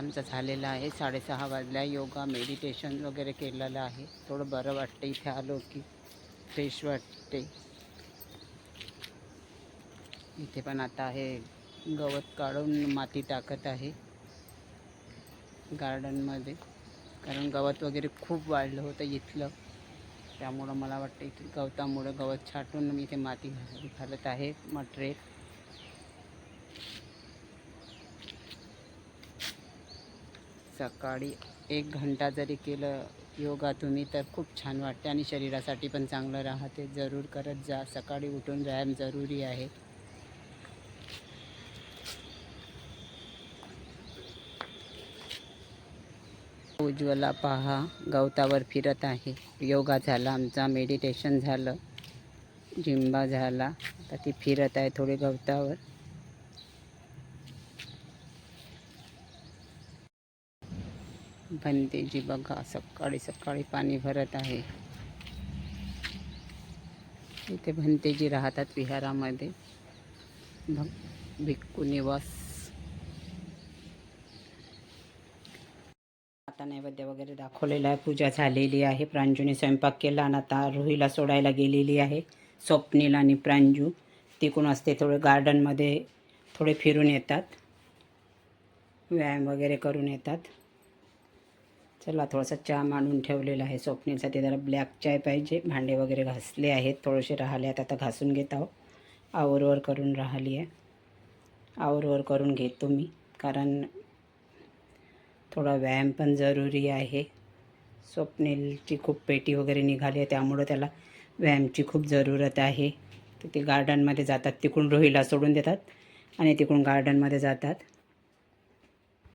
आमचा झालेला आहे. साडेसहा वाजल्या. योगा मेडिटेशन वगैरे केलेलं आहे. थोडं बरं वाटतं इथे आलो की. फ्रेश वाटते इथे पण आता हे गवत काढून माती टाकत आहे. गार्डनमध्ये कारण गवत वगैरे खूप वाढलं होतं इथलं. त्यामुळं मला वाटतं इथे गवतामुळं गवत छाटून मी इथे माती घाल घालत आहे. मटेरियल सकाळी एक घंटा जरी केलं योगा तुम्ही तर खूप छान वाटते आणि शरीरासाठी पण चांगलं राहते. जरूर करत जा. सकाळी उठून व्यायाम जरुरी आहे. उज्ज्वला पहा. गवतावर फिरत आहे. योगा झाला. आमचा मेडिटेशन झालं. झिंबा झाला. आता ती फिरत आहे थोडी गवतावर. भंतेजी बघा सकाळी सकाळी पाणी भरत आहे. इथे भंतेजी राहतात विहारामध्ये. भ भिक्खू निवास. आता नैवेद्य वगैरे दाखवलेला आहे. पूजा झालेली आहे. प्रांजूने स्वयंपाक केला आणि आता रुहीला सोडायला गेलेली आहे. स्वप्नील आणि प्रांजू तिकडून असते. थोडे गार्डनमध्ये थोडे फिरून येतात. व्यायाम वगैरे करून येतात. चला थोडासा चहा मांडून ठेवलेला आहे स्वप्नीलसाठी. जरा ब्लॅक चाय पाहिजे. भांडे वगैरे घासले आहेत. थोडेसे राहिले आहेत. आता घासून घेत आहो आवरवर करून राहिली आहे. आवरवर करून घेतो मी कारण थोडा व्यायाम पण जरुरी आहे. स्वप्नीलची खूप पेटी वगैरे निघाली आहे. त्यामुळं त्याला व्यायामची खूप जरूरत आहे. तर ते गार्डनमध्ये जातात. तिकडून रोहीला सोडून देतात आणि तिकडून गार्डनमध्ये जातात.